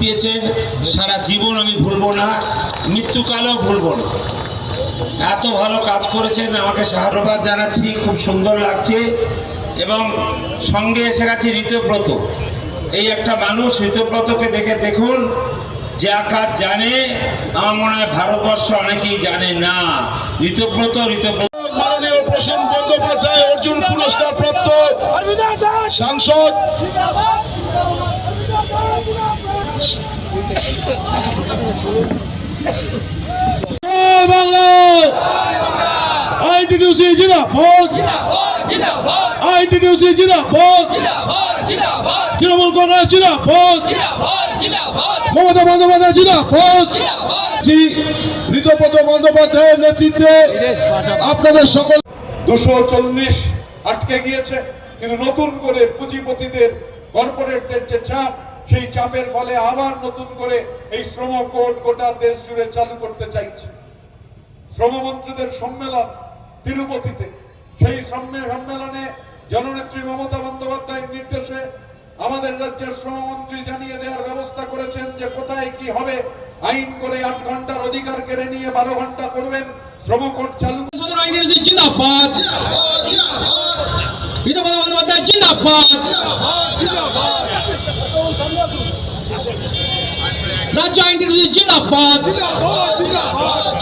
দিয়েছেন সারা জীবন আমি ভুলবো না মৃত্যুকালেও ভুলবো না। এত ভালো কাজ করেছেন আমাকে সাহায্যবাদ জানাচ্ছি খুব সুন্দর লাগছে। এবং সঙ্গে এসে গেছে ঋতব্রত। এই একটা মানুষ ঋতব্রতকে দেখে দেখুন যা কাজ জানে আমার মনে হয় ভারতবর্ষ অনেকেই জানে না। ঋতব্রত ঋতব্রত। মাননীয় প্রসেন বন্দ্যোপাধ্যায় অর্জুন পুরস্কার প্রাপ্ত সাংসদ। বন্দ্যোপাধ্যায় জিন্দাবাদ। জি, ঋতপদ বন্দ্যোপাধ্যায়ের নেতৃত্বে আপনাদের সকল দুশো চল্লিশ আটকে গিয়েছে, কিন্তু নতুন করে পুঁজিপতিদের কর্পোরেটদের যে চাপ সেই চাপের ফলে আবার নতুন করে এই শ্রম কোড গোটা দেশ জুড়ে চালু করতে চাইছে। শ্রমমন্ত্রীদের সম্মেলন তিরুপতিতে। সেই সম্মেলনে জননেত্রী মমতা বন্দ্যোপাধ্যায়ের নির্দেশে আমাদের রাজ্যের শ্রমমন্ত্রী জানিয়ে দেওয়ার ব্যবস্থা করেছেন যে কোথায় কি হবে আইন করে আট ঘণ্টার অধিকার কেড়ে নিয়ে বারো ঘণ্টা করবেন শ্রম কোড চালু জিন্দাবাদ। বিধবা বন্দ্যোপাধ্যায় জিন্দাবাদ। রাজ্য আইনজীবী জিন্দাবাদ।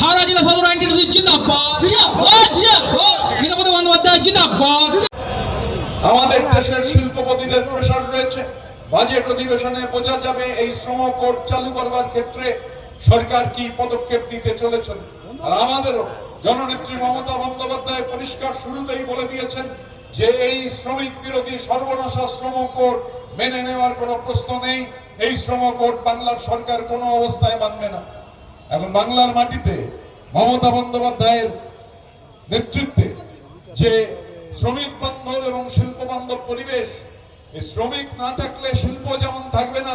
হাওড়া জেলা সদর আইনজীবী জিন্দাবাদ। বন্দ্যোপাধ্যায় জিন্দাবাদ। আমাদের দেশের শিল্পপতিদের প্রেশার রয়েছে। বাজেট অধিবেশনে বোঝা যাবে এই শ্রম কোড চালু করবার ক্ষেত্রে সরকার কি পদক্ষেপ নিতে চলেছেন। আর আমাদেরও জননেত্রী মমতা বন্দ্যোপাধ্যায় পরিষ্কার শুরুতেই বলে দিয়েছেন যে এই শ্রমিক বিরোধী সর্বনাশা শ্রম কোড মেনে নেওয়ার কোনো প্রশ্ন নেই। এই শ্রম কোড বাংলার সরকার কোনো অবস্থায় মানবে না। এখন বাংলার মাটিতে মমতা বন্দ্যোপাধ্যায়ের নেতৃত্বে যে শ্রমিক বান্ধব এবং শিল্প বান্ধব পরিবেশ, এই শ্রমিক না থাকলে শিল্প যেমন থাকবে না